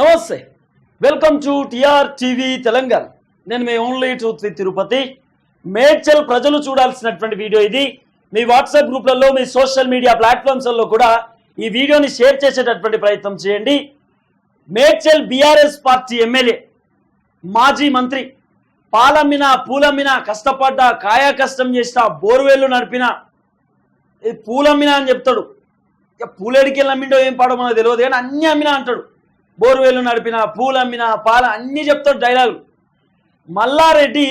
నమస్తే. Welcome to TR TV Telangana. నేను మీ ఓన్లీ టు తిరుపతి. మేడ్చల్ ప్రజలు చూడాల్సినటువంటి వీడియో ఇది. మీ వాట్సాప్ గ్రూప్లలో మీ సోషల్ మీడియా ప్లాట్ఫామ్స్లలో కూడా ఈ వీడియోని షేర్ చేసేటటువంటి ప్రయత్నం చేయండి. మేడ్చల్ బీఆర్ఎస్ పార్టీ ఎమ్మెల్యే మాజీ మంత్రి పాలమ్మిన పూలమ్మిన కష్టపడ్డ కాయా కష్టం చేసిన బోర్వేళ్ళు నడిపిన పూలమ్మిన అని చెప్తాడు. ఇక పూలేడికి వెళ్ళి అమ్మిండో ఏం పాడో మనకు తెలియదు కానీ అన్ని అమ్మినా అంటాడు. బోర్వేలు నడిపిన పూలు అమ్మిన పాల అన్ని చెప్తాడు డైలాగులు మల్లారెడ్డి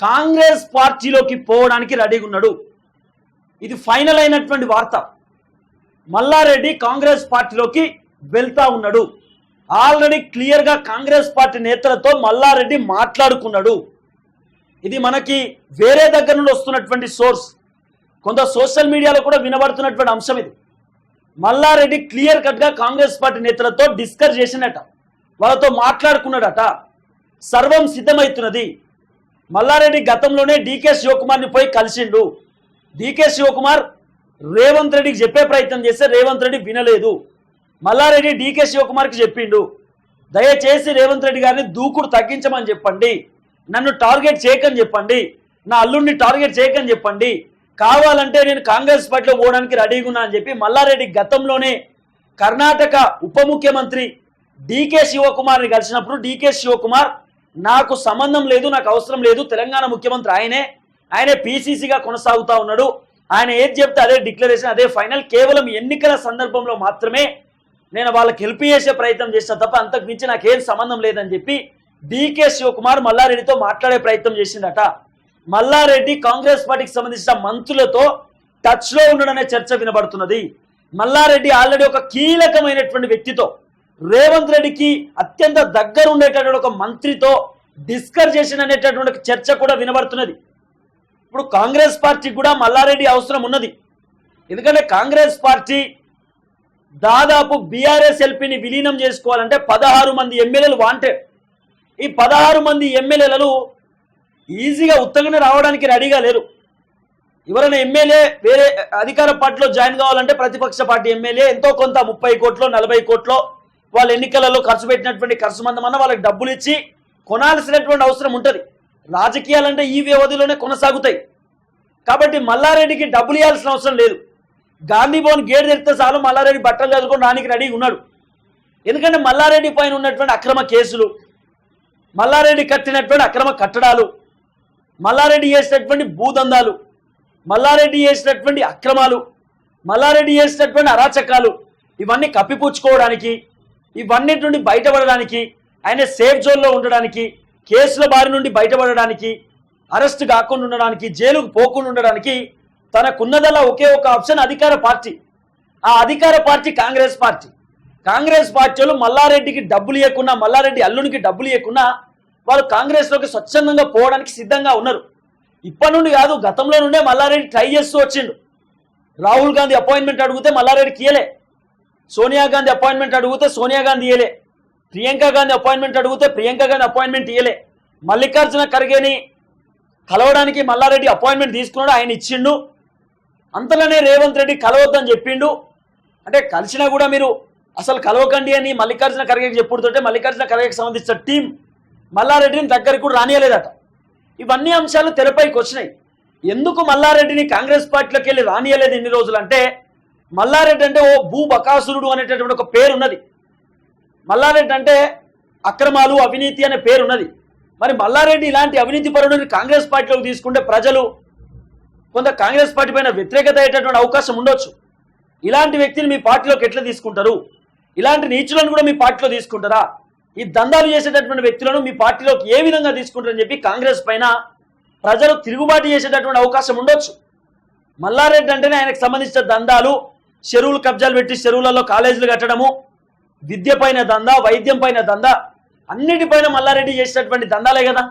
కాంగ్రెస్ పార్టీలోకి పోవడానికి రెడీగా ఉన్నాడు. ఇది ఫైనల్ అయినటువంటి వార్త. మల్లారెడ్డి కాంగ్రెస్ పార్టీలోకి వెళ్తా ఉన్నాడు. ఆల్రెడీ క్లియర్గా కాంగ్రెస్ పార్టీ నేతలతో మల్లారెడ్డి మాట్లాడుకున్నాడు. ఇది మనకి వేరే దగ్గర నుండి వస్తున్నటువంటి సోర్స్. కొంత సోషల్ మీడియాలో కూడా వినబడుతున్నటువంటి అంశం ఇది. మల్లారెడ్డి క్లియర్ కట్గా కాంగ్రెస్ పార్టీ నేతలతో డిస్కస్ చేసినట వాళ్ళతో మాట్లాడుకున్నాడట. సర్వం సిద్ధమవుతున్నది మల్లారెడ్డి గతంలోనే డీకే శివకుమార్ని పోయి కలిసిండు. డీకే శివకుమార్ రేవంత్ రెడ్డికి చెప్పే ప్రయత్నం చేస్తే రేవంత్ రెడ్డి వినలేదు. మల్లారెడ్డి డీకే శివకుమార్కి చెప్పిండు. దయచేసి రేవంత్ రెడ్డి గారిని దూకుడు తగ్గించమని చెప్పండి. నన్ను టార్గెట్ చేయకని చెప్పండి. నా అల్లుడిని టార్గెట్ చేయకని చెప్పండి. కావాలంటే నేను కాంగ్రెస్ పార్టీలో పోవడానికి రెడీగా ఉన్నా అని చెప్పి మల్లారెడ్డి గతంలోనే కర్ణాటక ఉప ముఖ్యమంత్రి డీకే శివకుమార్ని కలిసినప్పుడు డీకే శివకుమార్ నాకు సంబంధం లేదు నాకు అవసరం లేదు తెలంగాణ ముఖ్యమంత్రి ఆయనే ఆయనే పీసీసీగా కొనసాగుతా ఉన్నాడు ఆయన ఏది చెప్తే అదే డిక్లరేషన్ అదే ఫైనల్ కేవలం ఎన్నికల సందర్భంలో మాత్రమే నేను వాళ్ళకి హెల్ప్ చేసే ప్రయత్నం చేసిన తప్ప అంతకు మించి నాకేం సంబంధం లేదని చెప్పి డీకే శివకుమార్ మల్లారెడ్డితో మాట్లాడే ప్రయత్నం చేసిందట. మల్లారెడ్డి కాంగ్రెస్ పార్టీకి సంబంధించిన మంత్రులతో టచ్లో ఉండడనే చర్చ వినబడుతున్నది. మల్లారెడ్డి ఆల్రెడీ ఒక కీలకమైనటువంటి వ్యక్తితో రేవంత్ రెడ్డికి అత్యంత దగ్గర ఉండేటటువంటి ఒక మంత్రితో డిస్కస్ చేసిన అనేటటువంటి చర్చ కూడా వినబడుతున్నది. ఇప్పుడు కాంగ్రెస్ పార్టీకి కూడా మల్లారెడ్డి అవసరం ఉన్నది. ఎందుకంటే కాంగ్రెస్ పార్టీ దాదాపు బీఆర్ఎస్ ఎల్పీని విలీనం చేసుకోవాలంటే పదహారు మంది ఎమ్మెల్యేలు వాంటెడ్ ఈ పదహారు మంది ఎమ్మెల్యేలను ఈజీగా ఉత్తగానే రావడానికి రెడీగా లేరు. ఎవరైనా ఎమ్మెల్యే వేరే అధికార పార్టీలో జాయిన్ కావాలంటే ప్రతిపక్ష పార్టీ ఎమ్మెల్యే ఎంతో కొంత ముప్పై కోట్లో నలభై కోట్లో వాళ్ళ ఎన్నికలలో ఖర్చు పెట్టినటువంటి ఖర్చు మందమన్న వాళ్ళకి డబ్బులు ఇచ్చి కొనాల్సినటువంటి అవసరం ఉంటుంది. రాజకీయాలంటే ఈ వ్యవధిలోనే కొనసాగుతాయి. కాబట్టి మల్లారెడ్డికి డబ్బులు ఇవ్వాల్సిన అవసరం లేదు. గాంధీ భవన్ గేట్ తెరిస్తే చాలు మల్లారెడ్డి బట్టలు చదువుకొని రానికి రెడీ ఉన్నాడు. ఎందుకంటే మల్లారెడ్డి పైన ఉన్నటువంటి అక్రమ కేసులు మల్లారెడ్డి కట్టినటువంటి అక్రమ కట్టడాలు మల్లారెడ్డి చేసినటువంటి భూదందాలు మల్లారెడ్డి చేసినటువంటి అక్రమాలు మల్లారెడ్డి చేసినటువంటి అరాచకాలు ఇవన్నీ కప్పిపుచ్చుకోవడానికి ఇవన్నిటి నుండి బయటపడడానికి ఆయన సేఫ్ జోన్లో ఉండడానికి కేసుల బారి నుండి బయటపడడానికి అరెస్ట్ కాకుండా ఉండడానికి జైలుకు పోకుండా ఉండడానికి తనకున్నదల్లా ఒకే ఒక ఆప్షన్ అధికార పార్టీ. ఆ అధికార పార్టీ కాంగ్రెస్ పార్టీ. కాంగ్రెస్ పార్టీలు మల్లారెడ్డికి డబ్బులు ఇవ్వకుండా మల్లారెడ్డి అల్లునికి డబ్బులు ఇవ్వకుండా వాళ్ళు కాంగ్రెస్లోకి స్వచ్ఛందంగా పోవడానికి సిద్ధంగా ఉన్నారు. ఇప్పటి నుండి కాదు గతంలో నుండే మల్లారెడ్డి ట్రై చేస్తూ వచ్చిండు. రాహుల్ గాంధీ అపాయింట్మెంట్ అడిగితే మల్లారెడ్డికి ఇయలే సోనియా గాంధీ అపాయింట్మెంట్ అడిగితే సోనియా గాంధీ ఇయ్యలే. ప్రియాంక గాంధీ అపాయింట్మెంట్ అడిగితే ప్రియాంక గాంధీ అపాయింట్మెంట్ ఇయలే మల్లికార్జున ఖర్గేని కలవడానికి మల్లారెడ్డి అపాయింట్మెంట్ తీసుకున్నాడు ఆయన ఇచ్చిండు. అంతలోనే రేవంత్ రెడ్డి కలవద్దని చెప్పిండు. అంటే కలిసినా కూడా మీరు అసలు కలవకండి అని మల్లికార్జున ఖర్గేకి చెప్పుడుతుంటే మల్లికార్జున ఖర్గేకి సంబంధించిన టీం మల్లారెడ్డిని దగ్గరికి కూడా రానియలేదట. ఇవన్నీ అంశాలు తెరపైకి వచ్చినాయి. ఎందుకు మల్లారెడ్డిని కాంగ్రెస్ పార్టీలోకి వెళ్ళి రానియలేదు ఎన్ని రోజులు అంటే మల్లారెడ్డి అంటే ఓ భూ బకాసురుడు అనేటటువంటి ఒక పేరు ఉన్నది మల్లారెడ్డి అంటే అక్రమాలు అవినీతి అనే పేరు ఉన్నది మరి మల్లారెడ్డి ఇలాంటి అవినీతి పరుడిని కాంగ్రెస్ పార్టీలోకి తీసుకుంటే ప్రజలు కొంత కాంగ్రెస్ పార్టీ పైన వ్యతిరేకత అయ్యేటటువంటి అవకాశం ఉండొచ్చు. ఇలాంటి వ్యక్తిని మీ పార్టీలోకి ఎట్లా తీసుకుంటారు? ఇలాంటి నీచులను కూడా మీ పార్టీలో తీసుకుంటారా? ఈ దందాలు చేసేటటువంటి వ్యక్తులను మీ పార్టీలోకి ఏ విధంగా తీసుకుంటారని చెప్పి కాంగ్రెస్ పైన ప్రజలు తిరుగుబాటు చేసేటటువంటి అవకాశం ఉండొచ్చు. మల్లారెడ్డి అంటేనే ఆయనకు సంబంధించిన దందాలు చెరువులు కబ్జాలు పెట్టి చెరువులలో కాలేజీలు కట్టడము విద్య పైన దందా వైద్యం పైన దందా అన్నిటిపైన మల్లారెడ్డి చేసినటువంటి దందాలే కదా.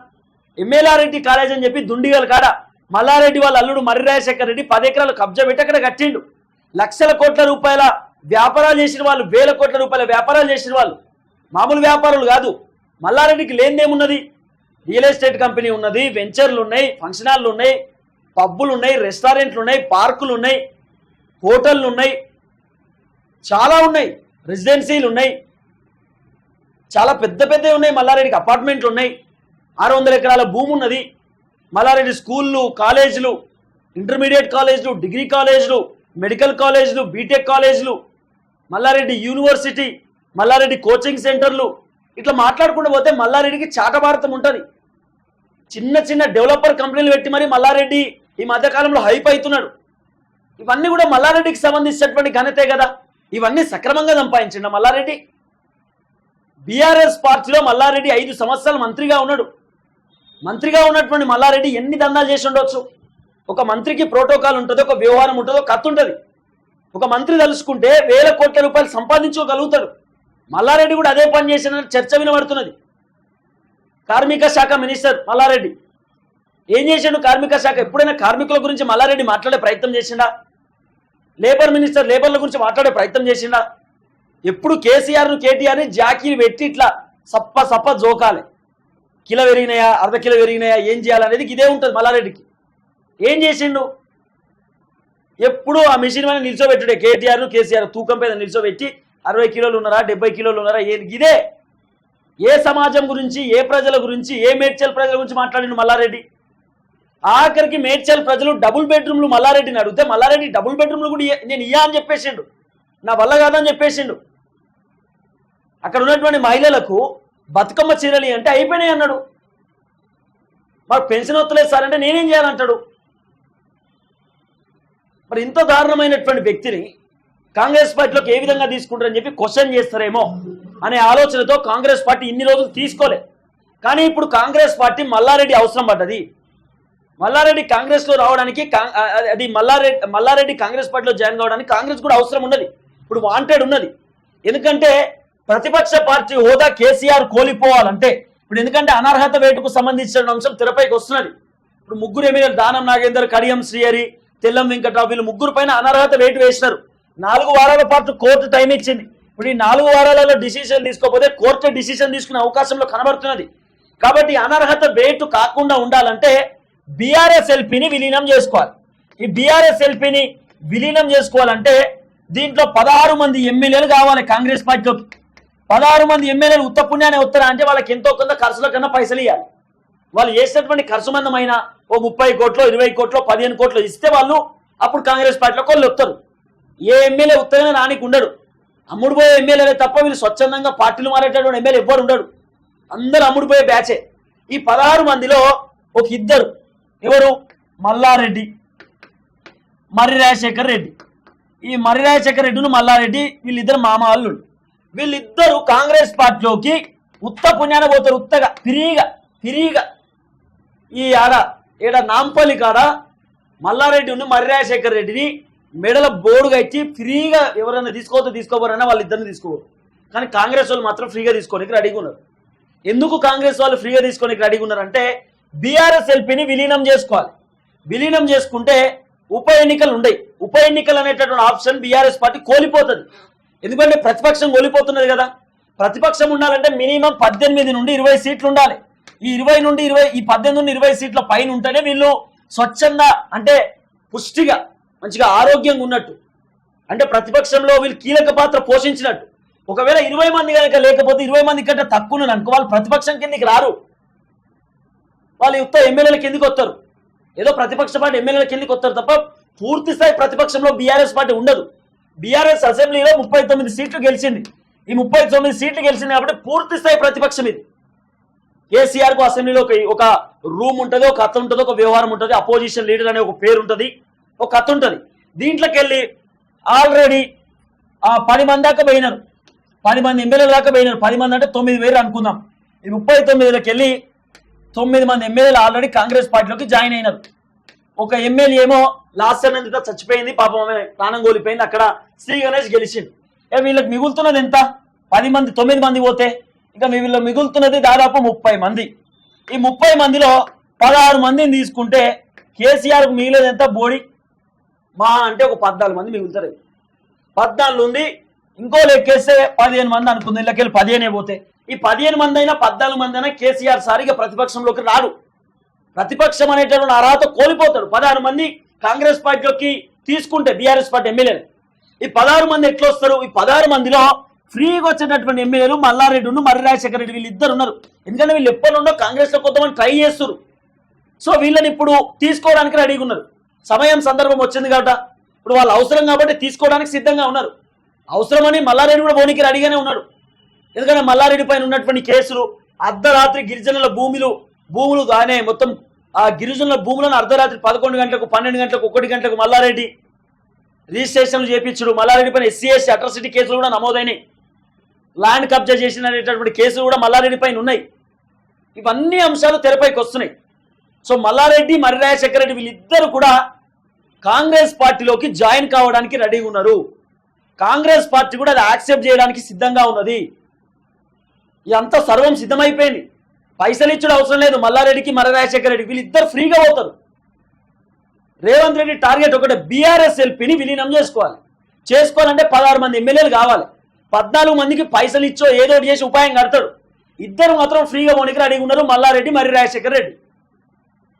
ఎమ్మెల్యారెడ్డి కాలేజ్ అని చెప్పి దుండిగల కాడ మల్లారెడ్డి వాళ్ళ అల్లుడు మర్రి రాజశేఖర్ రెడ్డి పది ఎకరాలు కబ్జా పెట్టి అక్కడ కట్టిండు. లక్షల కోట్ల రూపాయల వ్యాపారాలు చేసిన వాళ్ళు వేల కోట్ల రూపాయల వ్యాపారాలు చేసిన వాళ్ళు మామూలు వ్యాపారులు కాదు. మల్లారెడ్డికి లేనిదేమున్నది. రియల్ ఎస్టేట్ కంపెనీ ఉన్నది వెంచర్లు ఉన్నాయి ఫంక్షన్ హాల్లు ఉన్నాయి పబ్బులు ఉన్నాయి రెస్టారెంట్లు ఉన్నాయి పార్కులు ఉన్నాయి హోటళ్ళు ఉన్నాయి చాలా ఉన్నాయి రెసిడెన్సీలు ఉన్నాయి చాలా పెద్ద పెద్దవి ఉన్నాయి మల్లారెడ్డికి అపార్ట్మెంట్లు ఉన్నాయి ఆరు వందల ఎకరాల భూమి ఉన్నది మల్లారెడ్డి స్కూళ్ళు కాలేజీలు ఇంటర్మీడియట్ కాలేజీలు డిగ్రీ కాలేజీలు మెడికల్ కాలేజీలు బీటెక్ కాలేజీలు మల్లారెడ్డి యూనివర్సిటీ మల్లారెడ్డి కోచింగ్ సెంటర్లు ఇట్లా మాట్లాడుకుంటూ పోతే మల్లారెడ్డికి చాటభారతం ఉంటుంది. చిన్న చిన్న డెవలపర్ కంపెనీలు పెట్టి మరి మల్లారెడ్డి ఈ మధ్యకాలంలో హైప్ అవుతున్నాడు. ఇవన్నీ కూడా మల్లారెడ్డికి సంబంధించినటువంటి ఘనతే కదా. ఇవన్నీ సక్రమంగా సంపాదించండి మల్లారెడ్డి. బీఆర్ఎస్ పార్టీలో మల్లారెడ్డి ఐదు సంవత్సరాలు మంత్రిగా ఉన్నాడు. మంత్రిగా ఉన్నటువంటి మల్లారెడ్డి ఎన్ని దందాలు చేసి ఉండొచ్చు? ఒక మంత్రికి ప్రోటోకాల్ ఉంటుంది ఒక వ్యవహారం ఉంటుంది ఒక కత్తి ఉంటుంది. ఒక మంత్రి తలుచుకుంటే వేల కోట్ల రూపాయలు సంపాదించుకోగలుగుతాడు. మల్లారెడ్డి కూడా అదే పని చేసిన చర్చ వినబడుతున్నది. కార్మిక శాఖ మినిస్టర్ మల్లారెడ్డి. ఏం చేసిండు కార్మిక శాఖ? ఎప్పుడైనా కార్మికుల గురించి మల్లారెడ్డి మాట్లాడే ప్రయత్నం చేసిండా? లేబర్ మినిస్టర్ లేబర్ల గురించి మాట్లాడే ప్రయత్నం చేసిండా? ఎప్పుడు కేసీఆర్ను కేటీఆర్ని జాకీలు పెట్టి ఇట్లా సప్ప సప్ప జోకాలి. కిలో పెరిగినాయా? అర్ధ కిలో పెరిగినాయా? ఏం చేయాలనేది ఇదే ఉంటుంది మల్లారెడ్డికి. ఏం చేసిండు? ఎప్పుడు ఆ మిషన్ మీద నిల్చోబెట్టుడే. కేటీఆర్ను కేసీఆర్ తూకం మీద నిల్చోబెట్టి అరవై కిలోలు ఉన్నారా డెబ్బై కిలోలు ఉన్నారా ఏది? ఇదే. ఏ సమాజం గురించి ఏ ప్రజల గురించి ఏ మేడ్చల్ ప్రజల గురించి మాట్లాడిండు మల్లారెడ్డి? ఆఖరికి మేడ్చల్ ప్రజలు డబుల్ బెడ్రూమ్లు మల్లారెడ్డిని అడిగితే మల్లారెడ్డి డబుల్ బెడ్రూమ్లు కూడా నేను ఇయ్యా అని చెప్పేసిండు. నా వల్ల కాదని చెప్పేసిండు. అక్కడ ఉన్నటువంటి మహిళలకు బతుకమ్మ చీరలు అంటే అయిపోయినాయి అన్నాడు. మరి పెన్షన్ వస్తలేదు సార్ అంటే నేనేం చేయాలంటాడు? మరి ఇంత దారుణమైనటువంటి వ్యక్తిని కాంగ్రెస్ పార్టీలోకి ఏ విధంగా తీసుకుంటారని చెప్పి క్వశ్చన్ చేస్తారేమో అనే ఆలోచనతో కాంగ్రెస్ పార్టీ ఇన్ని రోజులు తీసుకోలే. కానీ ఇప్పుడు కాంగ్రెస్ పార్టీ మల్లారెడ్డి అవసరం పడ్డది. మల్లారెడ్డి కాంగ్రెస్లో రావడానికి అది- అది మల్లారెడ్డి మల్లారెడ్డి కాంగ్రెస్ పార్టీలో జాయిన్ కావడానికి కాంగ్రెస్ కూడా అవసరం ఉన్నది. ఇప్పుడు వాంటెడ్ ఉన్నది. ఎందుకంటే ప్రతిపక్ష పార్టీ హోదా కేసీఆర్ కోల్పోవాలంటే ఇప్పుడు ఎందుకంటే అనర్హత వేటుకు సంబంధించిన అంశం తెరపైకి వస్తున్నది. ఇప్పుడు ముగ్గురు ఎమ్మెల్యేలు దానం నాగేందర్ కడియం శ్రీహరి తెల్లం వెంకట్రావు వీళ్ళు ముగ్గురు పైన అనర్హత వేటు వేసినారు. నాలుగు వారాల పాటు కోర్టు టైం ఇచ్చింది. ఇప్పుడు ఈ నాలుగు వారాలలో డిసిషన్ తీసుకోకపోతే కోర్టు డిసిషన్ తీసుకునే అవకాశంలో కనబడుతున్నది. కాబట్టి అనర్హత వేటు కాకుండా ఉండాలంటే బీఆర్ఎస్ ఎల్పీని విలీనం చేసుకోవాలి. ఈ బీఆర్ఎస్ ఎల్పీని విలీనం చేసుకోవాలంటే దీంట్లో పదహారు మంది ఎమ్మెల్యేలు కావాలి కాంగ్రెస్ పార్టీలోకి పదహారు మంది ఎమ్మెల్యేలు ఉత్త పుణ్యాన్ని ఉత్తరా అంటే వాళ్ళకి ఎంతో కొంత ఖర్చుల కన్నా పైసలు ఇవ్వాలి వాళ్ళు చేసినటువంటి ఖర్చు మందమైన ఓ ముప్పై కోట్లు ఇరవై కోట్లు పదిహేను కోట్లు ఇస్తే వాళ్ళు అప్పుడు కాంగ్రెస్ పార్టీలో వాళ్ళు వస్తారు ఏ ఎమ్మెల్యే ఉత్తరమే నానికి ఉండడు. అమ్ముడుపోయే ఎమ్మెల్యేలే తప్ప వీళ్ళు స్వచ్ఛందంగా పార్టీలు మారేటటువంటి ఎమ్మెల్యే ఎవ్వరు ఉండడు. అందరూ అమ్ముడుపోయే బ్యాచే. ఈ పదహారు మందిలో ఒక ఇద్దరు. ఎవరు? మల్లారెడ్డి. మర్రి రాజశేఖర్ రెడ్డి. ఈ మర్రి రాజశేఖర్ రెడ్డిను మల్లారెడ్డి వీళ్ళిద్దరు మామ అల్లుడు వీళ్ళిద్దరు కాంగ్రెస్ పార్టీలోకి ఉత్త పుణ్యాన పోతారు ఉత్తగా ఫ్రీగా ఫ్రీగా ఈ ఆడ ఈడ నాంపల్లి కాడ మల్లారెడ్డి ఉన్న మర్రి రాజశేఖర్ రెడ్డిని మెడల బోర్డుగా ఇచ్చి ఫ్రీగా ఎవరైనా తీసుకోవద్దు తీసుకోబోరన్నా వాళ్ళు ఇద్దరిని తీసుకోరు కానీ కాంగ్రెస్ వాళ్ళు మాత్రం ఫ్రీగా తీసుకోనికి రెడీగా ఉన్నారు. ఎందుకు కాంగ్రెస్ వాళ్ళు ఫ్రీగా తీసుకోనికి రెడీగా ఉన్నారంటే బీఆర్ఎస్ ఎల్పీని విలీనం చేసుకోవాలి. విలీనం చేసుకుంటే ఉప ఎన్నికలు ఉండయి. ఉప ఎన్నికలు అనేటటువంటి ఆప్షన్ బీఆర్ఎస్ పార్టీ కోల్పోతుంది. ఎందుకంటే ప్రతిపక్షం కోల్పోతున్నది కదా. ప్రతిపక్షం ఉండాలంటే మినిమం పద్దెనిమిది నుండి ఇరవై సీట్లు ఉండాలి. ఈ ఇరవై నుండి ఇరవై ఈ పద్దెనిమిది నుండి ఇరవై సీట్ల పైన ఉంటేనే వీళ్ళు స్వచ్ఛంద అంటే పుష్టిగా మంచిగా ఆరోగ్యంగా ఉన్నట్టు. అంటే ప్రతిపక్షంలో వీళ్ళు కీలక పాత్ర పోషించినట్టు. ఒకవేళ ఇరవై మంది కనుక లేకపోతే ఇరవై మంది కంటే తక్కువ అనుకో వాళ్ళు ప్రతిపక్షం కిందకి రారు. వాళ్ళు యుక్త ఎమ్మెల్యేల కిందకి వస్తారు. ఏదో ప్రతిపక్ష పార్టీ ఎమ్మెల్యేల కిందకి వస్తారు తప్ప పూర్తి స్థాయి ప్రతిపక్షంలో బీఆర్ఎస్ పార్టీ ఉండదు. బీఆర్ఎస్ అసెంబ్లీలో ముప్పై తొమ్మిది సీట్లు గెలిచింది. ఈ ముప్పై తొమ్మిది సీట్లు గెలిచింది కాబట్టి పూర్తి స్థాయి ప్రతిపక్షం ఇది. కేసీఆర్కు అసెంబ్లీలో ఒక ఒక రూమ్ ఉంటుంది ఒక కథ ఉంటుంది ఒక వ్యవహారం ఉంటుంది అపోజిషన్ లీడర్ అనే ఒక పేరు ఉంటుంది. ఒక కథ ఉంటుంది. దీంట్లోకి వెళ్ళి ఆల్రెడీ ఆ పది మంది దాకా పోయినారు. పది మంది ఎమ్మెల్యేల దాకా పోయినారు. పది మంది అంటే తొమ్మిది వేలు అనుకుందాం. ఈ ముప్పై తొమ్మిదిలోకి వెళ్ళి తొమ్మిది మంది ఎమ్మెల్యేలు ఆల్రెడీ కాంగ్రెస్ పార్టీలోకి జాయిన్ అయినారు. ఒక ఎమ్మెల్యే ఏమో లాస్ట్ టైం ఎంత చచ్చిపోయింది పాపం ప్రాణం కోల్పోయింది అక్కడ శ్రీ గణేష్ గెలిచింది ఏ వీళ్ళకి మిగులుతున్నది ఎంత? పది మంది తొమ్మిది మంది పోతే ఇంకా వీళ్ళు మిగులుతున్నది దాదాపు ముప్పై మంది. ఈ ముప్పై మందిలో పదహారు మందిని తీసుకుంటే కేసీఆర్కు మిగిలేదు ఎంత? బోడి మా అంటే ఒక పద్నాలుగు మంది మిగులుతారు. పద్నాలుగు ఉంది ఇంకో లెక్కేస్తే పదిహేను మంది అనుకుంది లెక్కలు పదిహేనే పోతే. ఈ పదిహేను మంది అయినా పద్నాలుగు మంది అయినా కేసీఆర్ సారిగా ప్రతిపక్షంలోకి రాడు. ప్రతిపక్షం అనేటటువంటి అర్హత కోల్పోతాడు. పదహారు మంది కాంగ్రెస్ పార్టీలోకి తీసుకుంటే బీఆర్ఎస్ పార్టీ ఎమ్మెల్యేలు. ఈ పదహారు మంది ఎట్లా వస్తారు? ఈ పదహారు మందిలో ఫ్రీగా వచ్చేటటువంటి ఎమ్మెల్యేలు మల్లారెడ్డి ఉన్న మర్రి రాజశేఖర రెడ్డి వీళ్ళు ఇద్దరు ఉన్నారు. ఎందుకంటే వీళ్ళు ఎప్పటి నుండో కాంగ్రెస్లో కొంతమంది ట్రై చేస్తారు సో వీళ్ళని ఇప్పుడు తీసుకోవడానికి రెడీగా ఉన్నారు. సమయం సందర్భం వచ్చింది కాబట్టి ఇప్పుడు వాళ్ళు అవసరం కాబట్టి తీసుకోవడానికి సిద్ధంగా ఉన్నారు. అవసరమని మల్లారెడ్డి కూడా పోనీకి రెడీగానే ఉన్నాడు. ఎందుకంటే మల్లారెడ్డి పైన ఉన్నటువంటి కేసులు అర్ధరాత్రి గిరిజనుల భూములు భూములు కానీ మొత్తం ఆ గిరిజనుల భూములను అర్ధరాత్రి పదకొండు గంటలకు పన్నెండు గంటలకు ఒకటి గంటలకు మల్లారెడ్డి రిజిస్ట్రేషన్లు చేపించుడు. మల్లారెడ్డి పైన ఎస్సీఎస్సీ అట్రసిటీ అట్రాసిటీ కేసులు కూడా నమోదైనాయి. ల్యాండ్ కబ్జా చేసిన అనేటటువంటి కేసులు కూడా మల్లారెడ్డి పైన ఉన్నాయి. ఇవన్నీ అంశాలు తెరపైకి వస్తున్నాయి. సో మల్లారెడ్డి మర్రి రాజశేఖర రెడ్డి వీళ్ళిద్దరు కూడా కాంగ్రెస్ పార్టీలోకి జాయిన్ కావడానికి రెడీగా ఉన్నారు. కాంగ్రెస్ పార్టీ కూడా అది యాక్సెప్ట్ చేయడానికి సిద్ధంగా ఉన్నది. ఇదంతా సర్వం సిద్ధమైపోయింది. పైసలు ఇచ్చడం అవసరం లేదు. మల్లారెడ్డికి మర్రి రాజశేఖర రెడ్డి వీళ్ళిద్దరు ఫ్రీగా పోతారు. రేవంత్ రెడ్డి టార్గెట్ ఒకటే బీఆర్ఎస్ ఎల్పీని విలీనం చేసుకోవాలి. చేసుకోవాలంటే పదహారు మంది ఎమ్మెల్యేలు కావాలి. పద్నాలుగు మందికి పైసలు ఇచ్చో ఏదో చేసి ఉపాయం కడతాడు. ఇద్దరు మాత్రం ఫ్రీగా పోనీకి రెడీగా ఉన్నారు మల్లారెడ్డి మర్రి రాజశేఖర రెడ్డి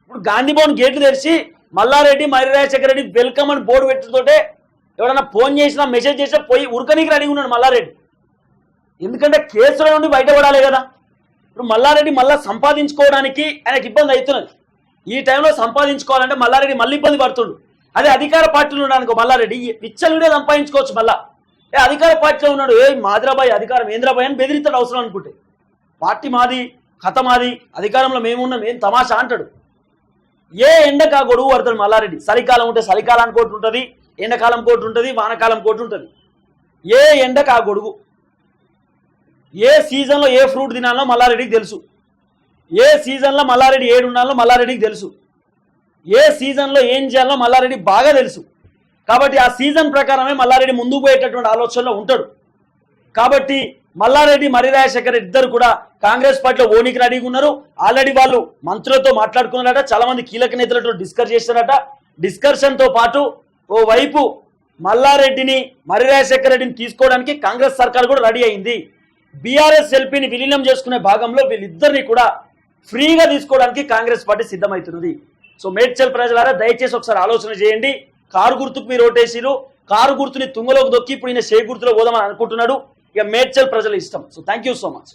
ఇప్పుడు గాంధీ భవన్ గేట్లు తెరిచి మల్లారెడ్డి మరి రాజశేఖర రెడ్డి వెల్కమ్ అని బోర్డు పెట్టుతోటే ఎవడన్నా ఫోన్ చేసినా మెసేజ్ చేసినా పోయి ఉరకనీకి రెడీగా ఉన్నాడు మల్లారెడ్డి. ఎందుకంటే కేసుల నుండి బయటపడాలి కదా. ఇప్పుడు మల్లారెడ్డి మళ్ళీ సంపాదించుకోవడానికి ఆయనకి ఇబ్బంది అవుతున్నది. ఈ టైంలో సంపాదించుకోవాలంటే మల్లారెడ్డి మళ్ళీ ఇబ్బంది పడుతుండు. అదే అధికార పార్టీలో ఉన్నాడు మల్లారెడ్డి విచ్చలుడే సంపాదించుకోవచ్చు మళ్ళా. ఏ అధికార పార్టీలో ఉన్నాడు ఏ మాదిరాబాయ్ అధికారం ఏంద్రాబాయ్ అని బెదిరిస్తాడు అవసరం అనుకుంటే. పార్టీ మాది కథ మాది అధికారంలో మేమున్నాం ఏం తమాషా అంటాడు. ఏ ఎండకా గొడుగు పడతాడు మల్లారెడ్డి? చలికాలం ఉంటే చలికాలానికి కోటి ఉంటుంది ఎండాకాలం కోటి ఉంటుంది వానకాలం కోటి ఉంటుంది. ఏ ఎండకా ఆ గొడుగు? ఏ సీజన్లో ఏ ఫ్రూట్ తినాలో మల్లారెడ్డికి తెలుసు. ఏ సీజన్లో మల్లారెడ్డి ఏడు ఉండాలో మల్లారెడ్డికి తెలుసు. ఏ సీజన్లో ఏం చేయాలో మల్లారెడ్డి బాగా తెలుసు. కాబట్టి ఆ సీజన్ ప్రకారమే మల్లారెడ్డి ముందుకు పోయేటటువంటి ఆలోచనలో ఉంటాడు. కాబట్టి మల్లారెడ్డి మర్రి రాజశేఖర్ ఇద్దరు కూడా కాంగ్రెస్ పార్టీలో ఓనికి రెడీగా ఉన్నారు. ఆల్రెడీ వాళ్ళు మంత్రులతో మాట్లాడుకున్నారట చాలా మంది కీలక నేతలతో డిస్కస్ చేస్తారట డిస్కషన్తో పాటు ఓవైపు మల్లారెడ్డిని మర్రి రాజశేఖర రెడ్డిని తీసుకోవడానికి కాంగ్రెస్ సర్కార్ కూడా రెడీ అయింది. బీఆర్ఎస్ ఎల్పీని విలీనం చేసుకునే భాగంలో వీళ్ళిద్దరిని కూడా ఫ్రీగా తీసుకోవడానికి కాంగ్రెస్ పార్టీ సిద్ధమవుతున్నది సో మేడ్చల్ ప్రజలారా దయచేసి ఒకసారి ఆలోచన చేయండి. కారు గుర్తుకు మీరు ఓటేసిరు కారు గుర్తుని తుంగలోకి దొక్కి ఇప్పుడు ఈయన షే గుర్తులో పోదామని అనుకుంటున్నాడు. ఇక మేడ్చల్ ప్రజల ఇష్టం. So thank you so much